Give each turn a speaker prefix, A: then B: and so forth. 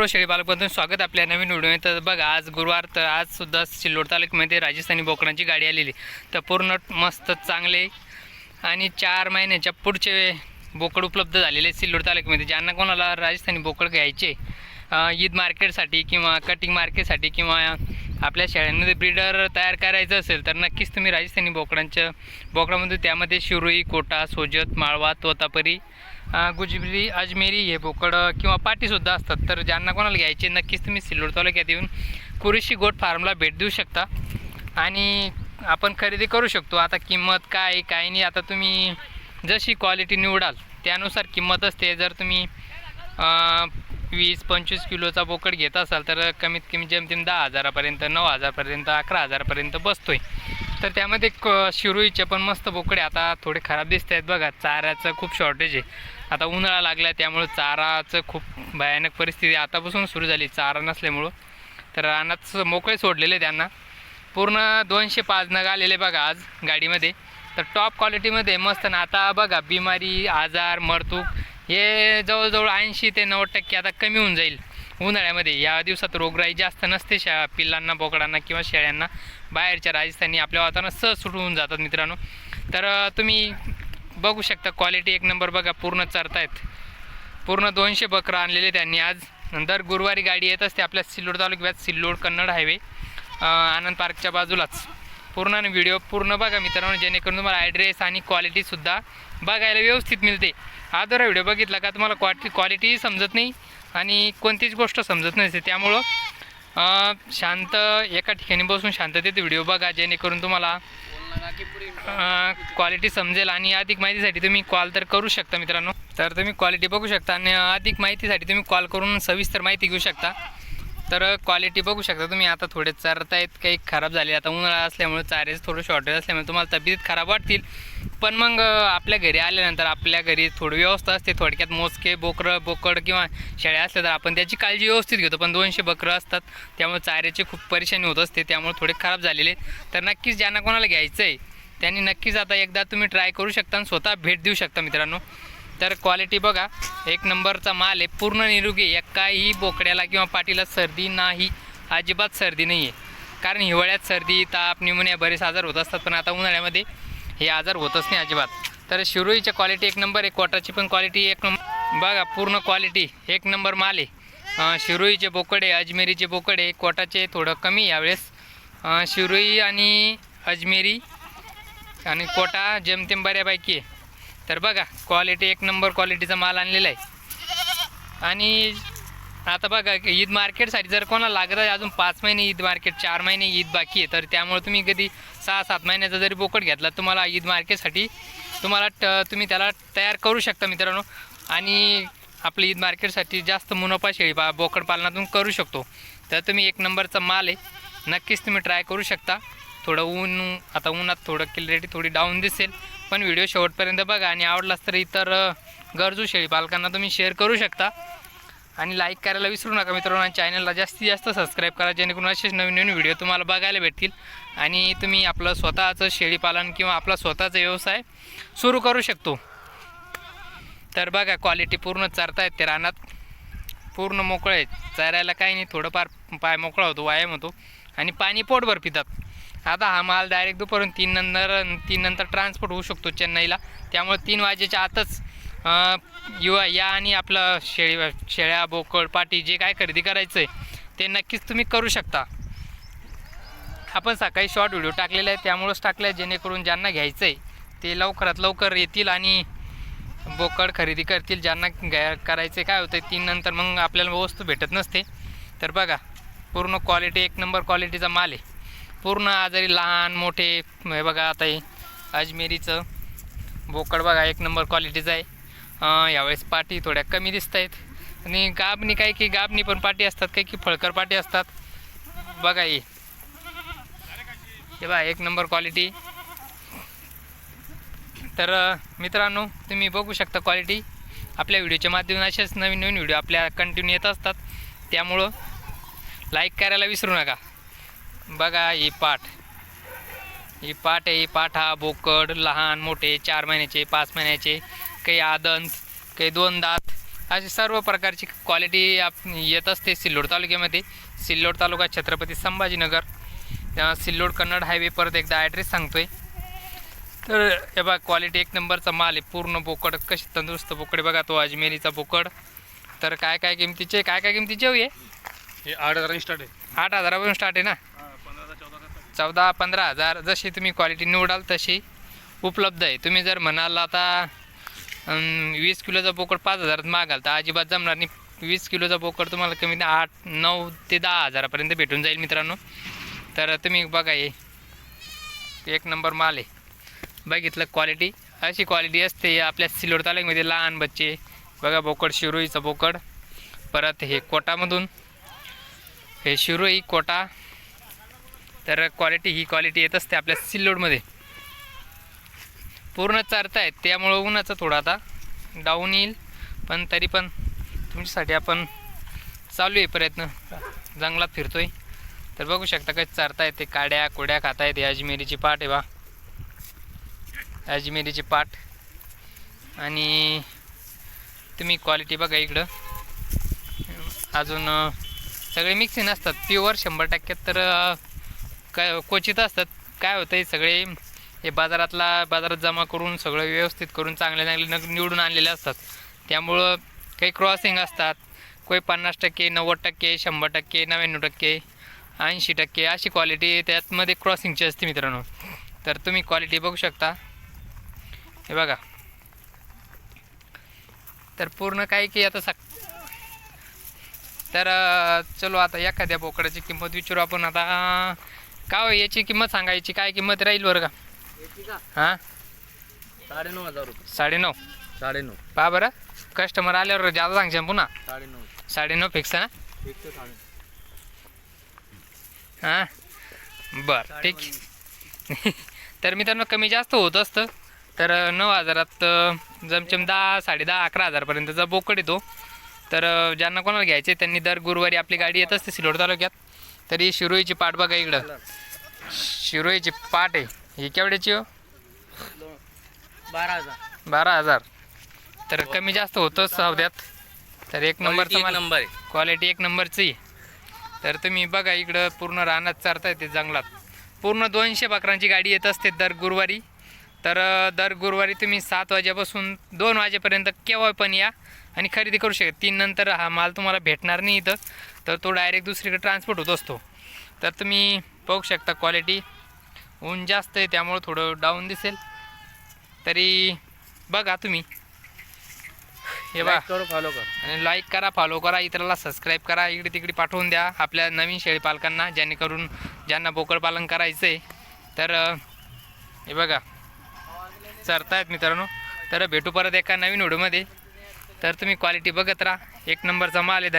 A: सर्व शेळी पालकबद्दल स्वागत आपल्या नवीन व्हिडिओ तर बघा आज गुरुवार तर आज सुद्धा सिल्लोड तालुक्यामध्ये राजस्थानी बोकडांची गाडी आलेली. तर पूर्ण मस्त चांगले आणि चार महिन्याच्या पुढचे बोकड उपलब्ध झालेले सिल्लोड तालुक्यामध्ये. ज्यांना कोणाला राजस्थानी बोकड घ्यायचे ईद मार्केटसाठी किंवा कटिंग मार्केटसाठी किंवा आपल्या शाळांमध्ये ब्रीडर तयार करायचं असेल तर नक्कीच तुम्ही राजस्थानी बोकडांच्या बोकडामध्ये त्यामध्ये शिरोई कोटा सोजत माळवा तोतापरी गुजबरी अजमेरी हे बोकड किंवा पाटीसुद्धा असतात. तर ज्यांना कोणाला घ्यायचे नक्कीच तुम्ही सिल्लोड तालुक्यात येऊन कुरेशी गोट फार्मला भेट देऊ शकता. आणि आपण खरेदी करू शकतो. आता किंमत काय काय नाही आता तुम्ही जशी क्वालिटी निवडाल त्यानुसार किंमत असते. जर तुम्ही वीस पंचवीस किलोचा बोकड घेत असाल तर कमीत कमी जेमतेम दहा हजारापर्यंत नऊ हजारपर्यंत अकरा हजारापर्यंत बसतोय. तर त्यामध्ये क शिरोईचे पण मस्त बोकडे आता थोडे खराब दिसत आहेत बघा. चाऱ्याचं खूप शॉर्टेज आहे. आता उन्हाळा लागला त्यामुळं चाराचं खूप भयानक परिस्थिती आतापासून सुरू झाली चारा नसल्यामुळं. तर रानात मोकळे सोडलेले त्यांना. पूर्ण दोनशे पाच नग आलेले बघा आज गाडीमध्ये. तर टॉप क्वालिटीमध्ये मस्त ना. आता बघा बिमारी आजार मरतूक हे जवळजवळ ऐंशी ते नव्वद टक्के आता कमी होऊन जाईल उन्हाळ्यामध्ये. या दिवसात रोगराई जास्त नसते शा पिल्लांना बोकडांना किंवा शेळ्यांना. बाहेरच्या राजस्थानी आपल्या वातावरणात सहज सुटून जातात मित्रांनो. तर तुम्ही बघू शकता क्वालिटी एक नंबर बघा पूर्ण चरतायत. पूर्ण दोनशे बकरं आणलेले त्यांनी आज. दर गुरुवारी गाडी येत असते आपल्या सिल्लोड तालुक्यात सिल्लोड कन्नड हायवे आनंद पार्कच्या बाजूलाच. पूर्ण व्हिडिओ पूर्ण बघा मित्रांनो जेणेकरून तुम्हाला ॲड्रेस आणि क्वालिटीसुद्धा बघायला व्यवस्थित मिळते. आदरा व्हिडिओ बघितला का तुम्हाला क्वालिटी क्वालिटीही समजत नाही आणि कोणतीच गोष्ट समजत नसते त्यामुळं शांत एका ठिकाणी बसून शांततेत व्हिडिओ बघा जेणेकरून तुम्हाला क्वालिटी समजेल आणि अधिक माहितीसाठी तुम्ही कॉल तर करू शकता मित्रांनो. तर तुम्ही क्वालिटी बघू शकता आणि अधिक माहितीसाठी तुम्ही कॉल करून सविस्तर माहिती घेऊ शकता. तर क्वालिटी बघू शकता तुम्ही. आता थोडे चरतायत काही खराब झाले. आता उन्हाळा असल्यामुळे चारेच थोडं शॉर्टेज असल्यामुळे तुम्हाला तब्येत खराब वाटतील. पण मग आपल्या घरी आल्यानंतर आपल्या घरी थोडी व्यवस्था असते. थोडक्यात मोजके बोकरं बोकड किंवा शेळ्या असल्या तर आपण त्याची काळजी व्यवस्थित घेतो. पण दोनशे बकरं असतात त्यामुळे चाऱ्याची खूप परेशानी होत असते. त्यामुळे थोडे खराब झालेले. तर नक्कीच ज्यांना कोणाला घ्यायचं आहे त्यांनी नक्कीच आता एकदा तुम्ही ट्राय करू शकता आणि स्वतः भेट देऊ शकता मित्रांनो. तर क्वालिटी बघा एक नंबरचा माल आहे. पूर्ण निरोगी एकाही बोकड्याला किंवा पाठीला सर्दी नाही. अजिबात सर्दी नाही आहे कारण हिवाळ्यात सर्दी ताप निमोनिया बरेच आजार होत असतात. पण आता उन्हाळ्यामध्ये हे आजार होतच नाही अजिबात. तर शिरोईच्या क्वालिटी एक नंबर आहे कोटाची पण क्वालिटी एक नंबर बघा पूर्ण क्वालिटी एक नंबर माल आहे. शिरोईचे बोकडे अजमेरीचे बोकडे कोटाचे थोडं कमी यावेळेस. शिरोई आणि अजमेरी आणि कोटा जेमतेम बऱ्यापैकी आहे. तर बघा क्वालिटी एक नंबर क्वालिटीचा माल आणलेला आहे. आणि आता बघा ईद मार्केटसाठी जर कोणाला लागत आहे अजून पाच महिने ईद मार्केट चार महिने ईद बाकी आहे तर त्यामुळे तुम्ही कधी सहा सात महिन्याचा जरी बोकड घेतला तुम्हाला ईद मार्केटसाठी तुम्हाला ट तुम्ही त्याला तयार करू शकता मित्रांनो. आणि आपलं ईद मार्केटसाठी जास्त मुनाफा शेळी पा बोकड पालनातून करू शकतो. तर तुम्ही एक नंबरचा माल आहे नक्कीच तुम्ही ट्राय करू शकता. थोडं ऊन आता उन्हात थोडं क्लिअरिटी थोडी डाऊन दिसेल पण व्हिडिओ शेवटपर्यंत बघा. आणि आवडलाच तर इतर गरजू शेळी पालकांना तुम्ही शेअर करू शकता. आणि लाईक करायला विसरू नका मित्रांनो. आणि चॅनलला जास्तीत जास्त सबस्क्राईब करा जेणेकरून असेच नवीन नवीन व्हिडिओ तुम्हाला बघायला भेटतील. आणि तुम्ही आपलं स्वतःचं शेळीपालन किंवा आपला स्वतःचा व्यवसाय सुरू करू शकतो. तर बघा क्वालिटी पूर्ण चरतायत ते रानात. पूर्ण मोकळं आहेत. चरायला काही नाही थोडंफार पाय मोकळा होतो व्यायाम होतो. आणि पाणी पोटभर पितात. आता हा माल डायरेक्ट दुपारून तीन नंतर तीन नंतर ट्रान्सपोर्ट होऊ शकतो चेन्नईला. त्यामुळे तीन वाजेच्या आतच युवा या आणि आपलं शेळी शेळ्या बोकड पाटी जे काय खरेदी करायचं आहे ते नक्कीच तुम्ही करू शकता. आपण सकाळी शॉर्ट व्हिडिओ टाकलेला आहे त्यामुळंच टाकलं आहे जेणेकरून ज्यांना घ्यायचं आहे ते लवकरात लवकर येतील आणि बोकड खरेदी करतील. ज्यांना घ्या करायचे काय होतं तीन नंतर मग आपल्याला वस्तू भेटत नसते. तर बघा पूर्ण क्वालिटी एक नंबर क्वालिटीचा माल आहे. पूर्ण आजारी लहान मोठे हे बघा आता हे अजमेरीचं बोकड बघा एक नंबर क्वालिटीचं आहे. यावेळेस पाटी थोड्या कमी दिसत आहेत आणि गाबनी काय की गाबनी पण पाटी असतात काही की फळकर पाटी असतात. बघा ही. हे बा एक नंबर क्वालिटी. तर मित्रांनो तुम्ही बघू शकता क्वालिटी. आपल्या व्हिडिओच्या माध्यमातून असेच नवीन नवीन व्हिडिओ आपल्या कंटिन्यू येत असतात. त्यामुळं लाईक करायला विसरू नका. बघा ही पाठ ही पाठ आहे ही पाठ हा बोकड लहान मोठे चार महिन्याचे पाच महिन्याचे. काही आदंत काही दोन दात अशी सर्व प्रकारची क्वालिटी आप येत असते सिल्लोड तालुक्यामध्ये. सिल्लोड तालुका छत्रपती संभाजीनगर. सिल्लोड कन्नड हायवे परत एकदा ॲड्रेस सांगतोय. तर हे बघा क्वालिटी एक नंबरचा माल आहे. पूर्ण बोकड कशी तंदुरुस्त बोकडे बघा तो अजमेरीचा बोकड. तर काय काय किमतीचे काय काय किमतीचे हो हे?
B: आठ हजार स्टार्ट आहे.
A: आठ हजारापासून स्टार्ट आहे ना?
B: चौदा
A: पंधरा हजार. जशी तुम्ही क्वालिटी निवडाल तशी उपलब्ध आहे. तुम्ही जर म्हणाल आता वीस किलोचा बोकड पाच हजारात मागाल तर अजिबात जमणार नाही. वीस किलोचा बोकड तुम्हाला कमी आठ नऊ ते दहा हजारापर्यंत भेटून जाईल मित्रांनो. तर तुम्ही बघा हे. एक नंबर माल आहे. बघितलं क्वालिटी अशी क्वालिटी असते आपल्या सिल्लोड तालुक्यामध्ये लहान बच्चे. बघा बोकड शिरोईचा बोकड. परत हे कोटामधून. हे शिरोई कोटा. तर क्वालिटी ही क्वालिटी येत असते आपल्या सिल्लोडमध्ये. पूर्ण चारता आहेत. त्यामुळं उन्हाचं थोडं आता डाऊन येईल. पण तरी पण तुमच्यासाठी आपण चालू आहे प्रयत्न. जंगलात फिरतोय. तर बघू शकता काय चारता येते काड्या कोड्या खाता येते अजमेरीची पाट आहे बा. अजमेरीची पाट. आणि तुम्ही क्वालिटी बघा इकडं. अजून सगळे मिक्सिंग असतात. प्युअर शंभर टक्क्यात तर काय क्वचित असतात. काय होतं सगळे हे बाजारातला बाजारात जमा करून सगळं व्यवस्थित करून चांगले चांगले नग निवडून आणलेले असतात. त्यामुळं काही क्रॉसिंग असतात. कोई पन्नास टक्के नव्वद टक्के शंभर टक्के नव्याण्णव टक्के ऐंशी टक्के अशी क्वालिटी त्यातमध्ये क्रॉसिंगची असते मित्रांनो. तर तुम्ही क्वालिटी बघू शकता. हे बघा. तर पूर्ण काय की आता सक तर चलो आता एखाद्या बोकडाची किंमत विचारू आपण. आता का हो याची किंमत सांगायची? काय किंमत राहील बरं का? हां?
B: साडेनऊ हजार रुपये.
A: साडेनऊ?
B: साडेनऊ.
A: पहा बरं. कस्टमर आल्यावर जादा सांगशान पुन्हा?
B: साडेनऊ.
A: साडेनऊ फिक्स ना?
B: एक ते साडे
A: हां? बरं ठीक. तर मित्रांनो कमी जास्त होत असतं. तर नऊ हजारात जमचम दहा साडे दहा अकरा हजारपर्यंतचा बोकड येतो. तर ज्यांना कोणाला घ्यायचे त्यांनी दर गुरुवारी आपली गाडी येत असते सिल्लोड तालुक्यात. तरी शिरोईची पाट बघा इकडं. शिरोईची पाट आहे. ही केवढ्याची हो?
B: बारा हजार.
A: बारा हजार. तर कमी जास्त होतंच सौद्यात तर एक नंबरचा
B: एक
A: माल
B: नंबर आहे.
A: क्वालिटी एक नंबरची. तर तुम्ही बघा इकडं पूर्ण रानात चारता येते जंगलात. पूर्ण दोनशे बकरांची गाडी येत असते दर गुरुवारी. तर अं, दर गुरुवारी तुम्ही सात वाजेपासून दोन वाजेपर्यंत केव्हा पण या आणि खरेदी करू शकता. तीन नंतर हा माल तुम्हाला भेटणार नाही इथं. तर तो डायरेक्ट दुसरीकडे ट्रान्सपोर्ट होत असतो. तर तुम्ही बघू शकता क्वालिटी ऊन जास्त आहे त्यामुळं थोडं डाऊन दिसेल. तरी बघा तुम्ही. हे बघा.
B: करू फॉलो कर.
A: आणि लाईक करा फॉलो करा इतराला सबस्क्राईब करा इकडे तिकडे पाठवून द्या आपल्या नवीन शेळी पालकांना जेणेकरून ज्यांना बोकड पालन करायचं आहे तर हे बघा. चरतायत मित्रांनो. तर भेटू परत एका नवीन व्हिडिओमध्ये तर तुम्ही क्वालिटी बघत राहा. एक नंबरचा माल आहे धन्यवाद